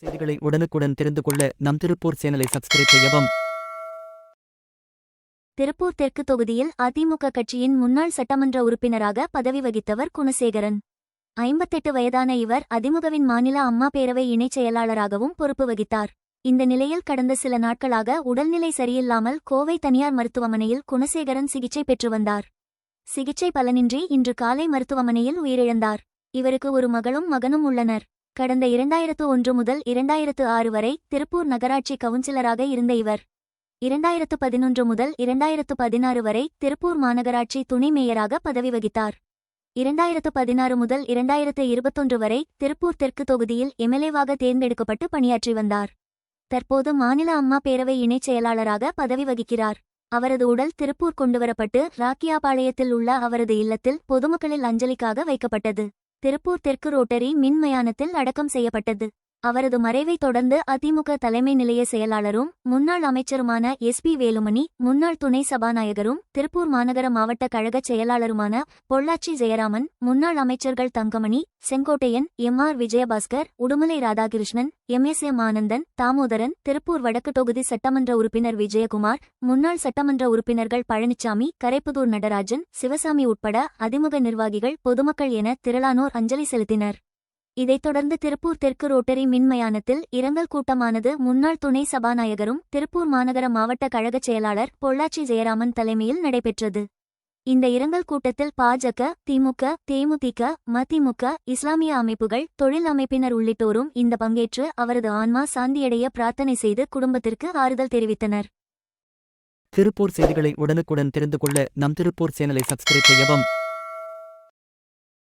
செய்திகளை உடனுக்குடன் தெரிந்து கொள்ள நம் திருப்பூர் சேனலை சப்ஸ்கிரைப் செய்யவும். திருப்பூர் தெற்கு தொகுதியில் அதிமுக கட்சியின் முன்னாள் சட்டமன்ற உறுப்பினராக பதவி வகித்தவர் குணசேகரன். ஐம்பத்தெட்டு வயதான இவர் அதிமுகவின் மாநில அம்மா பேரவை இணைச் செயலாளராகவும் பொறுப்பு வகித்தார். இந்த நிலையில் கடந்த சில நாட்களாக உடல்நிலை சரியில்லாமல் கோவை தனியார் மருத்துவமனையில் குணசேகரன் சிகிச்சை பெற்று வந்தார். சிகிச்சை பலனின்றி இன்று காலை மருத்துவமனையில் உயிரிழந்தார். இவருக்கு ஒரு மகளும் மகனும் உள்ளனர். கடந்த இரண்டாயிரத்து ஒன்று முதல் இரண்டாயிரத்து ஆறு வரை திருப்பூர் நகராட்சி கவுன்சிலராக இருந்த இவர். இரண்டாயிரத்து பதினொன்று முதல் இரண்டாயிரத்து பதினாறு வரை திருப்பூர் மாநகராட்சி துணை மேயராக பதவி வகித்தார். இரண்டாயிரத்து பதினாறு முதல் இரண்டாயிரத்து இருபத்தொன்று வரை திருப்பூர் தெற்கு தொகுதியில் எம்எல்ஏவாக தேர்ந்தெடுக்கப்பட்டு பணியாற்றி வந்தார். தற்போது மாநில அம்மா பேரவை இணைச் செயலாளராக பதவி வகிக்கிறார். அவரது உடல் திருப்பூர் கொண்டுவரப்பட்டு ராக்கியாபாளையத்தில் உள்ள அவரது இல்லத்தில் பொதுமக்களில் அஞ்சலிக்காக வைக்கப்பட்டது. திருப்பூர் தெற்கு ரோட்டரி மின் மயானத்தில் அடக்கம் செய்யப்பட்டது. அவரது மறைவைத் தொடர்ந்து அதிமுக தலைமை நிலைய செயலாளரும் முன்னாள் அமைச்சருமான எஸ் பி வேலுமணி முன்னாள் துணை சபாநாயகரும் திருப்பூர் மாநகர மாவட்ட கழகச் செயலாளருமான பொள்ளாச்சி ஜெயராமன் முன்னாள் அமைச்சர்கள் Thangamani Sengottaiyan M R Vijayabaskar Udumalai Radhakrishnan M S M Anandan Damodaran Tiruppur வடக்கு தொகுதி சட்டமன்ற உறுப்பினர் விஜயகுமார் முன்னாள் சட்டமன்ற உறுப்பினர்கள் பழனிசாமி கரைப்புதூர் நடராஜன் சிவசாமி உட்பட அதிமுக நிர்வாகிகள் பொதுமக்கள் என திரளானோர் அஞ்சலி செலுத்தினர். இதைத் தொடர்ந்து திருப்பூர் தெற்கு ரோட்டரி மின்மயானத்தில் இரங்கல் கூட்டமானது முன்னாள் துணை சபாநாயகரும் திருப்பூர் மாநகர மாவட்ட கழகச் செயலாளர் பொள்ளாச்சி ஜெயராமன் தலைமையில் நடைபெற்றது. இந்த இரங்கல் கூட்டத்தில் பாஜக திமுக தேமுதிக மதிமுக இஸ்லாமிய அமைப்புகள் தொழில் அமைப்பினர் உள்ளிட்டோரும் இந்த பங்கேற்று அவரது ஆன்மா சாந்தியடைய பிரார்த்தனை செய்து குடும்பத்திற்கு ஆறுதல் தெரிவித்தனர். திருப்பூர் செய்திகளை உடனுக்குடன் தெரிந்து கொள்ள நம் திருப்பூர் சேனலை சப்ஸ்கிரைப் செய்யவும்